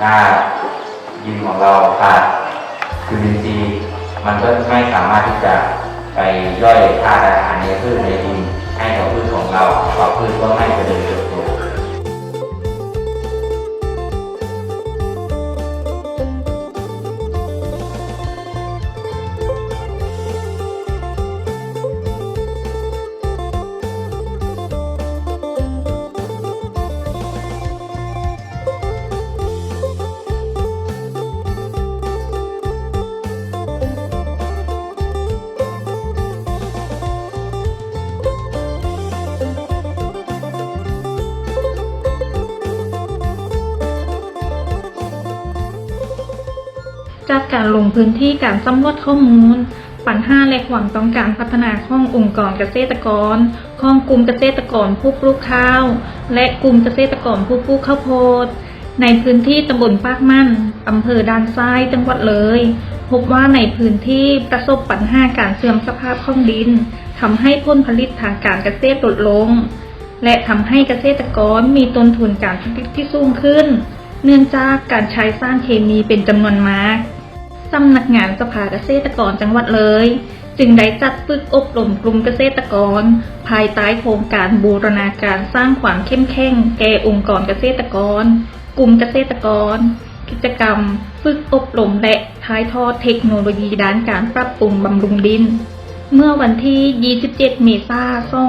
ถ้ายินของเราขาดจุลินทรีย์มันก็ไม่สามารถที่จะไปย่อยธาตุอาหารในพืชในดินให้กับพืชของเราเพราะพืชก็ไม่เจริญ จากการลงพื้นที่การสำรวจข้อมูล ปัญหาและความต้องการพัฒนาขององค์กรเกษตรกร ของกลุ่มเกษตรกรผู้ปลูกข้าว และกลุ่มเกษตรกรผู้ปลูกข้าวโพด ในพื้นที่ตำบลปากมั่นอำเภอด่านซ้ายจังหวัดเลย พบว่าในพื้นที่ประสบปัญหาการเสื่อมสภาพของดินทำให้ผลผลิตทางการเกษตรลดลง และทำให้เกษตรกรมีต้นทุนการผลิตที่สูงขึ้น เนื่องจากการใช้สารเคมีเป็นจำนวนมาก สำนักงานสภาเกษตรกรจังหวัดเลย จึงได้จัดฝึกอบรมกลุ่มเกษตรกร ภายใต้โครงการบูรณาการสร้างความเข้มแข็งแก่องค์กรเกษตรกร กลุ่มเกษตรกร กิจกรรม ฝึกอบรมและท้ายทอดเทคโนโลยีด้านการปรับปรุงบำรุงดิน เมื่อวันที่ 27 เมษายน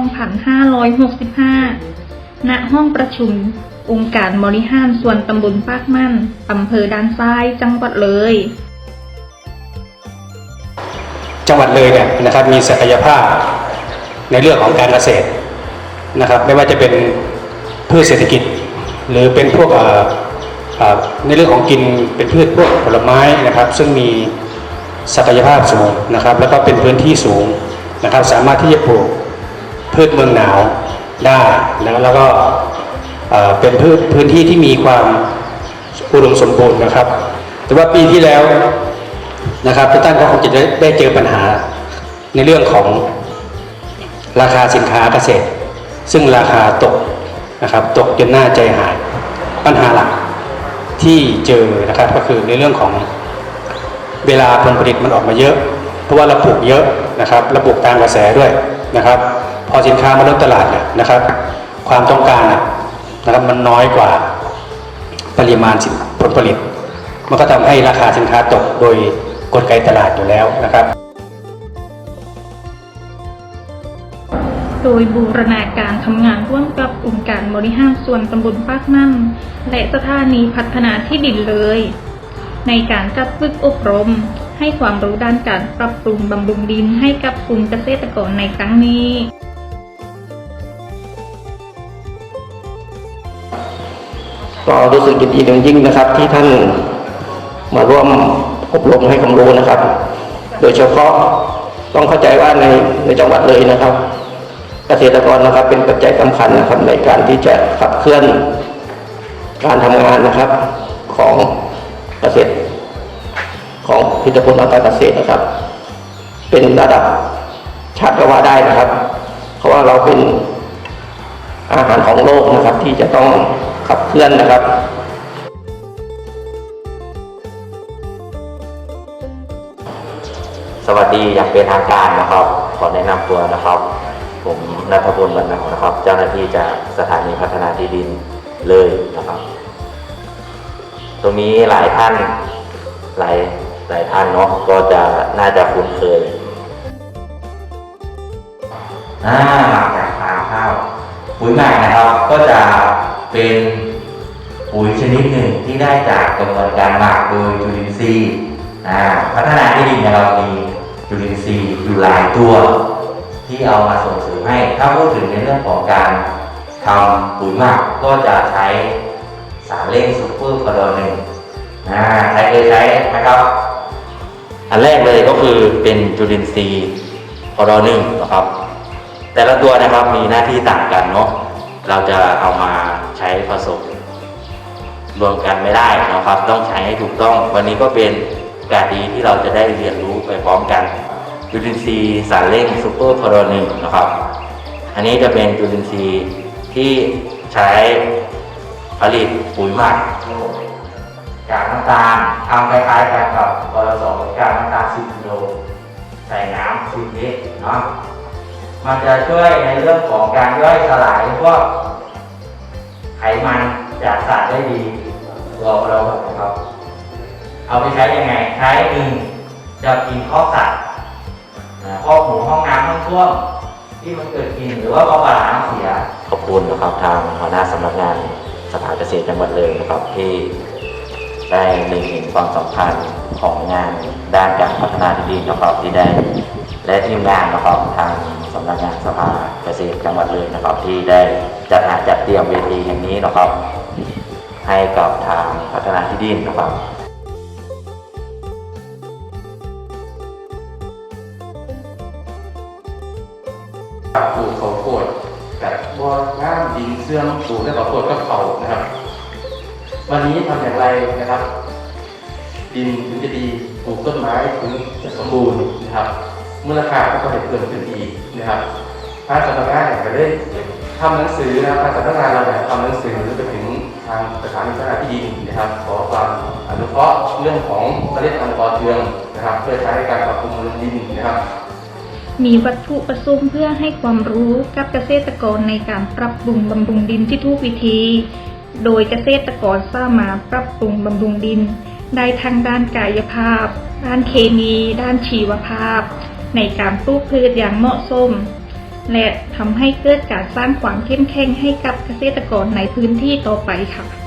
2565 ณ ห้องประชุมองค์การบริหารส่วนตำบลปากมั่น อำเภอด่านซ้าย จังหวัดเลย จังหวัดเลยเนี่ยนะครับมีศักยภาพในเรื่องของการเกษตรนะครับไม่ว่าจะเป็นพืชเศรษฐกิจ หรือเป็นพวกในเรื่องของกินเป็นพืชพวกผลไม้นะครับ ซึ่งมีศักยภาพสูงนะครับ แล้วก็เป็นพื้นที่สูงนะครับ สามารถที่จะปลูกพืชเมืองหนาวได้แล้วแล้วก็เอ่อเป็นพืชพื้นที่ที่มีความอุดมสมบูรณ์นะครับ แต่ว่าปีที่แล้ว นะครับทุกท่านก็คงจะได้เจอปัญหาในเรื่องของราคาสินค้าเกษตร ซึ่งราคาตกนะครับตกจนน่าใจหายปัญหาหลักที่เจอนะครับก็คือในเรื่องของเวลาผลผลิตมันออกมาเยอะ เพราะว่าเราปลูกเยอะนะครับเราปลูกตามกระแสด้วยนะครับ พอสินค้ามาลดตลาดเนี่ยนะครับ ความต้องการนะครับมันน้อยกว่าปริมาณผลผลิต มันก็ทำให้ราคาสินค้าตกโดย กลไกตลาดอยู่แล้วนะครับ โดยบูรณาการทำงานร่วมกับองค์การบริหารส่วนตำบลปากมั่น และสถานีพัฒนาที่ดินเลย ในการจัดฝึกอบรม ให้ความรู้ด้านการปรับปรุงบำรุงดินให้กับกลุ่มเกษตรกรในครั้งนี้ก็รู้สึกยินดีอย่างยิ่งนะครับที่ท่านมาร่วม อบรมให้ความรู้นะครับ โดยเฉพาะต้องเข้าใจว่าในในจังหวัดเลยนะครับ เกษตรกรนะครับเป็นปัจจัยสำคัญนะครับในการที่จะขับเคลื่อนการทำงานนะครับของเกษตร ของผลิตผลทางการเกษตรนะครับ เป็นระดับชาติก็ว่าได้นะครับ เพราะว่าเราเป็นอาหารของโลกนะครับ ที่จะต้องขับเคลื่อนนะครับ สวัสดีอย่างเป็นทางการนะครับ ขอแนะนำตัวนะครับ ผมนัทพลบรรณานะครับ เจ้าหน้าที่จากสถานีพัฒนาที่ดินเลยนะครับ ตรงนี้หลายท่านหลายหลายท่านเนาะก็จะน่าจะคุ้นเคยอ่าหลักจากฟางข้าวปุ๋ยหมักนะครับ ก็จะเป็นปุ๋ยชนิดหนึ่งที่ได้จากกระบวนการหมักโดยจุลินทรีย์พัฒนาที่ดินเนี่ยเรามี จุลินทรีย์อยู่หลายตัว ที่เอามาส่งเสริมให้ ถ้าพูดถึงในเรื่องของการทำปุ๋ยหมักก็จะใช้สารเร่งซูเปอร์คาร์ดหนึ่งอ่าใครเคยใช้ไหมครับ อันแรกเลยก็คือเป็นจุลินทรีย์คอรหนึ่งนะครับ แต่ละตัวนะครับมีหน้าที่ต่างกันเนาะเราจะเอามาใช้ผสมรวมกันไม่ได้นะครับ ต้องใช้ให้ถูกต้อง วันนี้ก็เป็น กาสดีที่เราจะได้เรียนรู้ไปพร้อมกันจุลินทรีย์สารเร่งซูเปอร์คอรหนึ่งนะครับ อันนี้จะเป็นจุลินทรีย์ที่ใช้ผลิตปุ๋ยหมักกากน้ำตาลทำคล้ายๆกันกับปรสกากน้ำตาล10กิโลใส่น้ำ10ลิตรเนาะมันจะช่วยในเรื่องของการย่อยสลายพวกไขมันจากสัตว์ได้ดีเราเราครับ เอาไปใช้ยังไง ใช้หนึ่งจะกินข้อสัตว์ข้อหูห้องน้ำห้องส้วมที่มันเกิดกลินหรือว่าข้อปลานเสีย ขอบคุณนะครับทางหัวหน้าสำนักงานสภานเกษตรจังหวัดเลยนะครับที่ได้เล็งเห็นความสำคัญของงานด้านการพัฒนาที่ดินนะครับที่ได้ และทีมงานนะครับทางสำนักงานสภาเกษตรจังหวัดเลยนะครับ ที่ได้จัดหาจัดเตรียมเวทีแห่งนี้นะครับ ให้กับทางพัฒนาที่ดินนะครับ ปลูกเขาวโพดแบบบัวงามดินเสื่อมปลูกได้ข้าวโพดกับเขานะครับ วันนี้ทำอย่างไรนะครับ ดินถึงจะดีปลูกต้นไม้ถึงจะสมบูรณ์นะครับมูลค่าก็จะเพิ่มขึ้นอีกนะครับทางสำนักงานเนี่ยก็ได้ทำหนังสือนะครับทางสำนักงานเราเนี่ยทำหนังสือไปถึงทางสถานีพัฒนาที่ดินนะครับ ขอความอนุเคราะห์เรื่องของเมล็ดพันธุ์ปอเทืองนะครับ เพื่อใช้ในการปรับปรุงดินนะครับ มีวัตถุประสงค์เพื่อให้ความรู้กับเกษตรกรในการปรับปรุงบำรุงดินที่ทุกวิธี โดยเกษตรกรสามารถปรับปรุงบำรุงดิน ได้ทั้งด้านกายภาพ ด้านเคมี ด้านชีวภาพ ในการปลูกพืชอย่างเหมาะสมและทำให้เกิดการสร้างความเข้มแข็งให้กับเกษตรกรในพื้นที่ต่อไปค่ะ